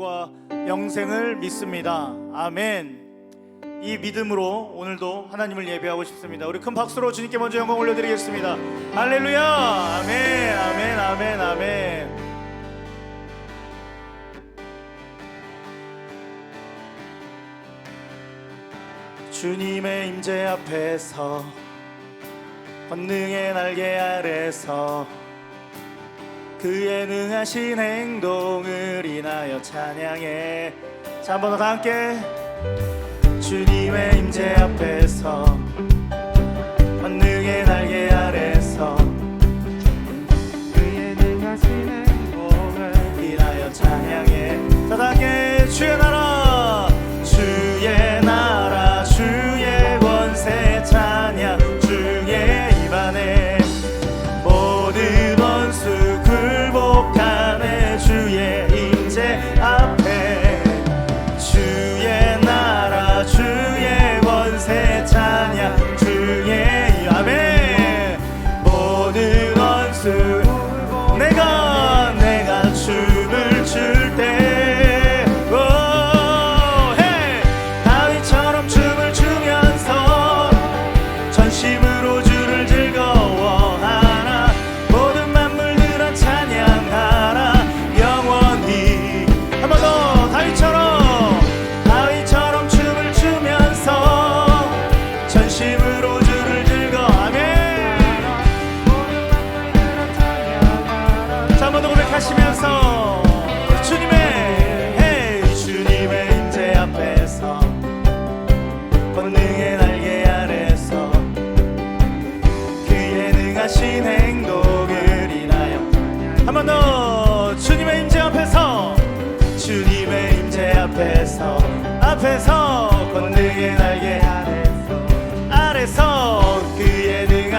결과 영생을 믿습니다. 아멘. 이 믿음으로 오늘도 하나님을 예배하고 싶습니다. 우리 큰 박수로 주님께 먼저 영광 올려드리겠습니다. 할렐루야! 아멘, 아멘, 아멘, 아멘. 주님의 임재 앞에서 권능의 날개 아래서 그의 능하신 행동을 인하여 찬양해. 자 한 번 더 함께. 주님의 임재 앞에서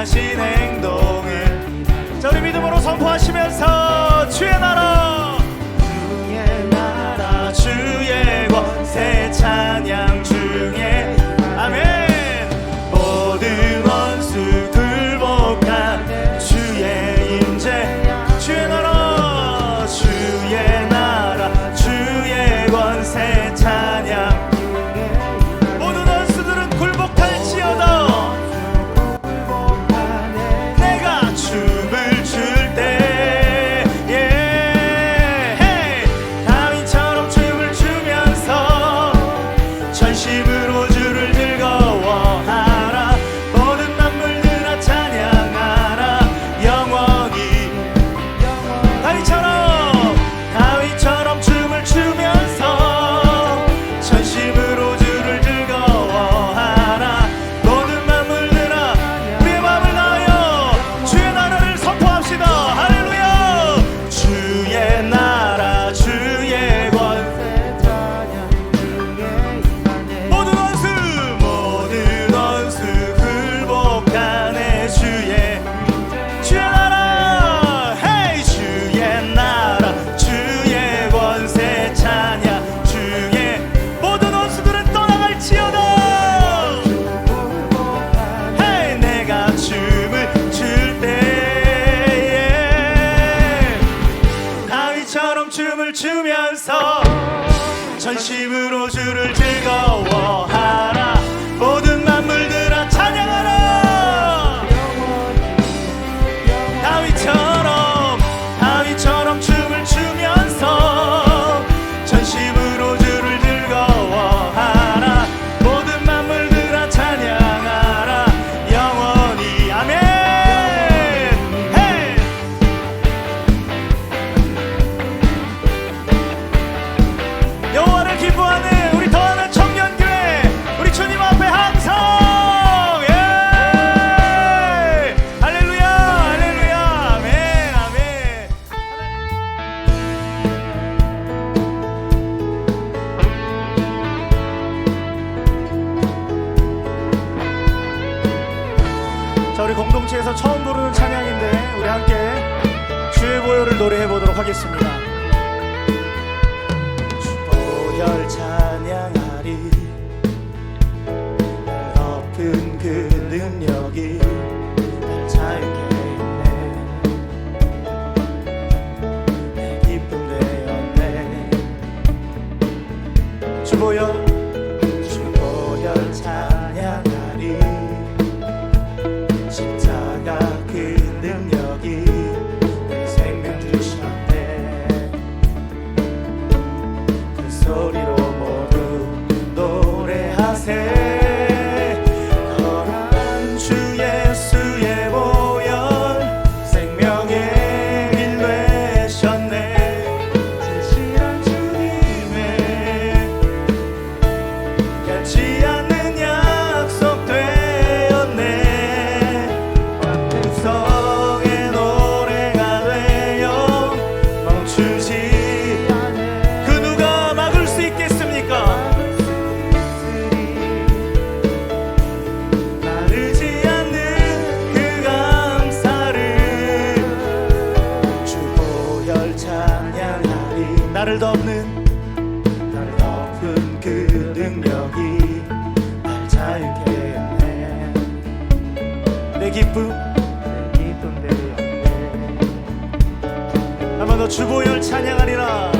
하신 행동을 자 우리 믿음으로 선포하시면서 주의 나라! 기쁨. 내 기쁨 되리라 한번 주보열 찬양하리라.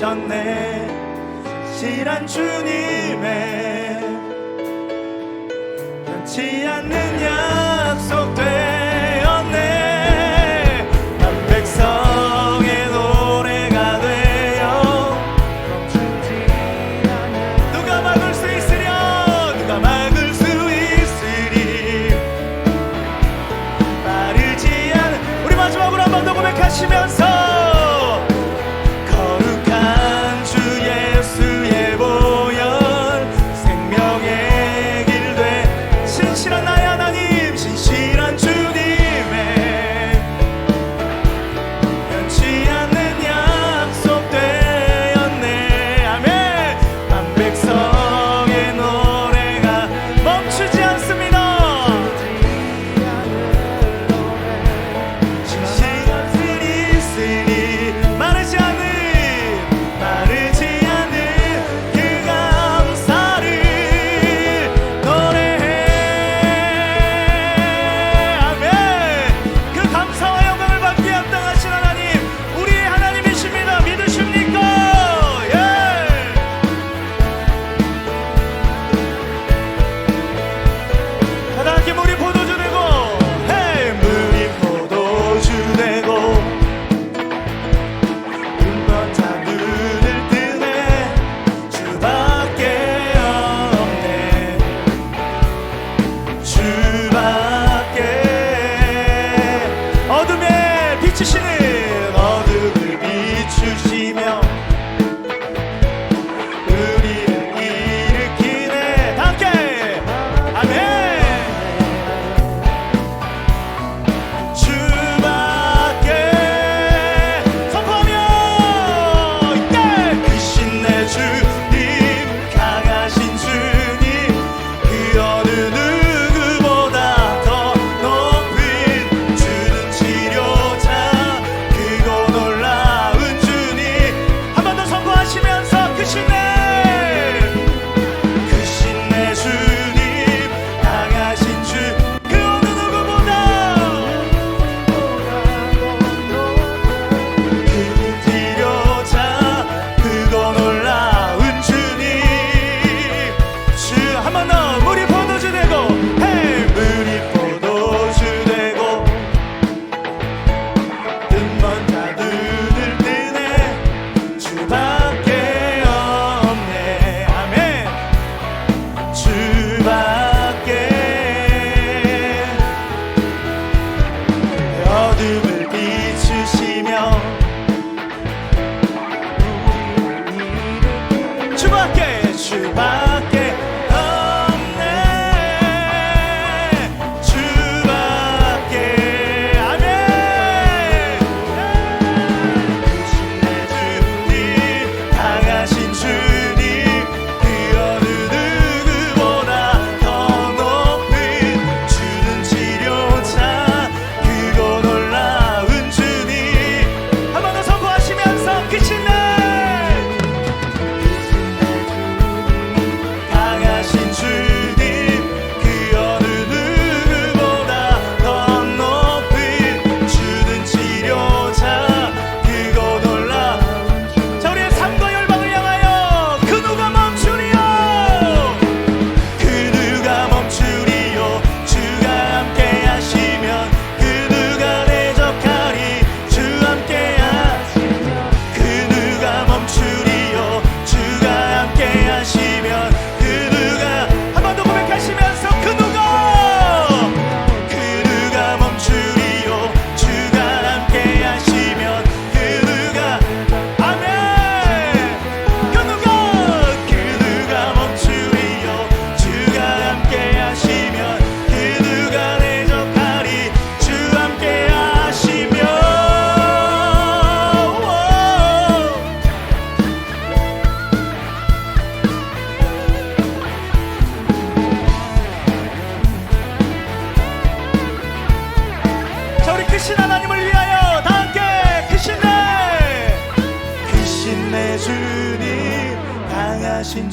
오셨네. 실한 주님의 변치 않느냐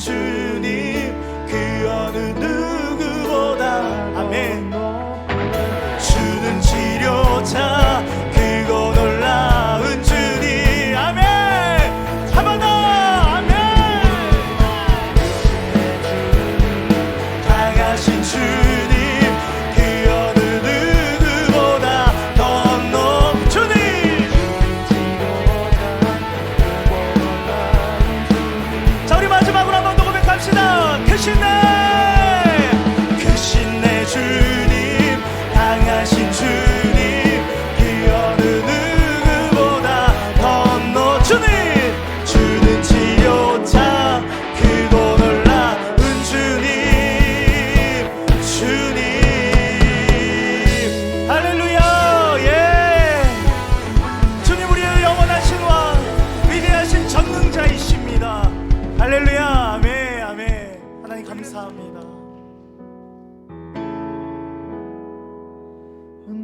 to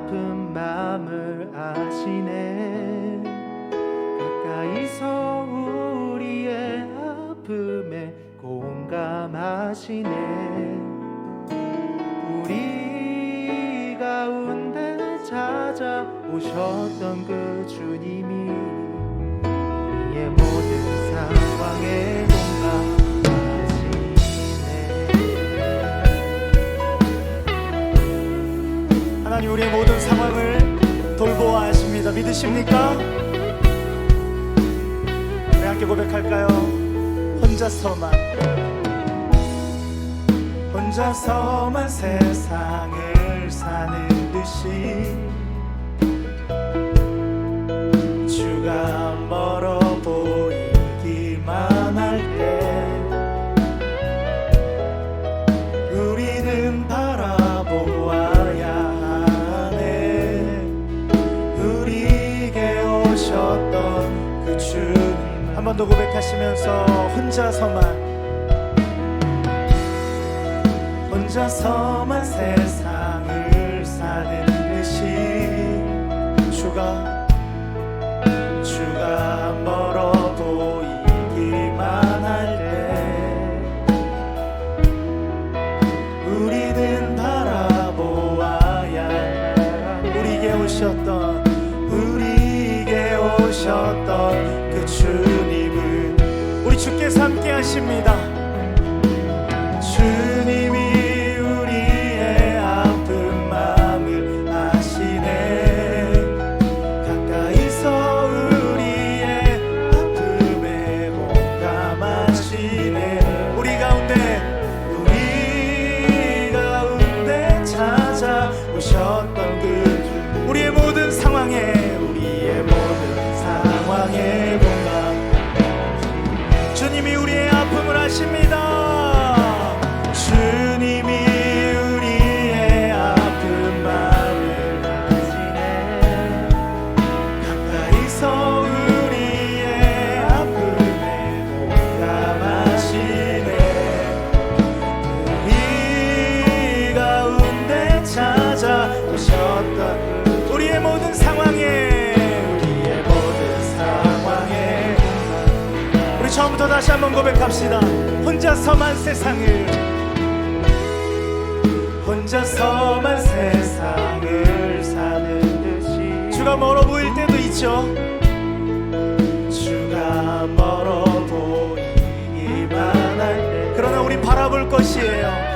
아픈 마음을 아시네. 가까이서 우리의 아픔에 공감하시네. 우리 가운데 찾아오셨던 그 주님이 우리의 모든 상황에 우리의 모든 상황을 돌보아 하십니다. 믿으십니까? 우리 함께 고백할까요? 혼자서만 혼자서만 세상을 사는 듯이 주가 멀어 또 고백하시면서 혼자서만 혼자서만 세상을 사는 듯이 다시 한번 고백합시다. 혼자서만 세상을 혼자서만 세상을 사는 듯이 주가 멀어 보일 때도 있죠. 주가 멀어 보이기만 할 때. 그러나 우리 바라볼 것이에요.